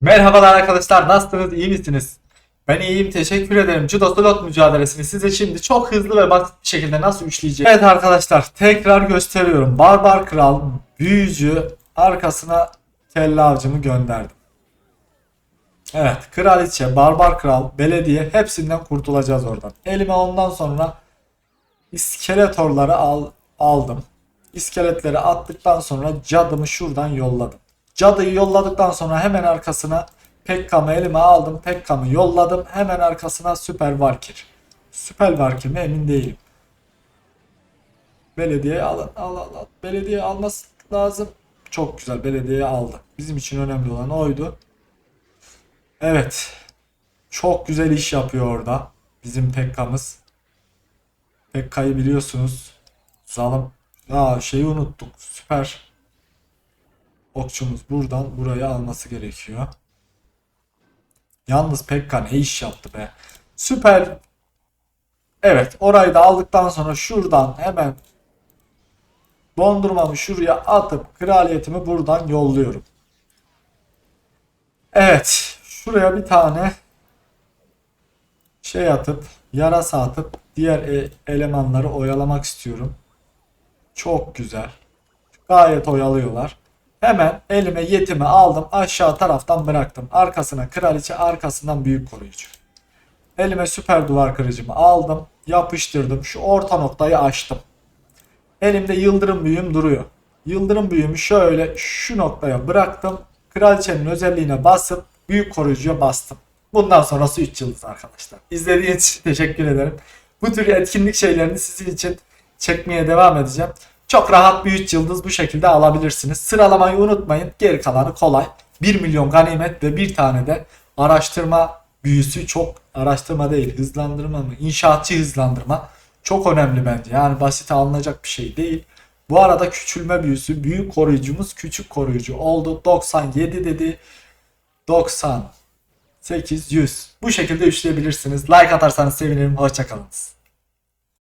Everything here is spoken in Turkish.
Merhabalar arkadaşlar nasılsınız iyi misiniz? Ben iyiyim teşekkür ederim. Judo slot mücadelesini size şimdi çok hızlı ve basit bir şekilde nasıl üçleyeceğim. Evet arkadaşlar tekrar gösteriyorum. Barbar Kral büyücü arkasına kelle avcımı gönderdim. Evet kraliçe, barbar kral, belediye hepsinden kurtulacağız oradan. Elime ondan sonra iskeletorları al, aldım. İskeletleri attıktan sonra cadımı şuradan yolladım. Cadıyı yolladıktan sonra hemen arkasına Pekkam'ı elime aldım. Pekkam'ı yolladım. Hemen arkasına Süper Valkir. Süper Valkir mi emin değilim. Belediye alın. Al al al. Belediye alması lazım. Çok güzel. Belediye aldı. Bizim için önemli olan oydu. Evet. Çok güzel iş yapıyor orada. Bizim Pekka'mız. Pekka'yı biliyorsunuz. Zalim. Aa şeyi unuttuk. Süper. Okçumuz buradan burayı alması gerekiyor. Yalnız Pekka ne iş yaptı be. Süper. Evet orayı da aldıktan sonra şuradan hemen dondurmamı şuraya atıp kraliyetimi buradan yolluyorum. Evet şuraya bir tane şey atıp yarasa atıp diğer e- elemanları oyalamak istiyorum. Çok güzel. Gayet oyalıyorlar. Hemen elime yetimi aldım aşağı taraftan bıraktım. Arkasına kraliçe arkasından büyük koruyucu. Elime süper duvar kırıcımı aldım. Yapıştırdım. Şu orta noktayı açtım. Elimde yıldırım büyüm duruyor. Yıldırım büyümü şöyle şu noktaya bıraktım. Kraliçenin özelliğine basıp büyük koruyucuya bastım. Bundan sonrası 3 yıldız arkadaşlar. İzlediğiniz için teşekkür ederim. Bu tür etkinlik şeylerini sizin için çekmeye devam edeceğim. Çok rahat bir 3 yıldız bu şekilde alabilirsiniz. Sıralamayı unutmayın. Geri kalanı kolay. 1 milyon ganimet ve bir tane de araştırma büyüsü çok araştırma değil hızlandırma mı? İnşaatçı hızlandırma. Çok önemli bence. Yani basit alınacak bir şey değil. Bu arada küçülme büyüsü büyük koruyucumuz küçük koruyucu oldu. 97 dedi. 90 800. Bu şekilde üçleyebilirsiniz. Like atarsanız sevinirim. Hoşçakalınız.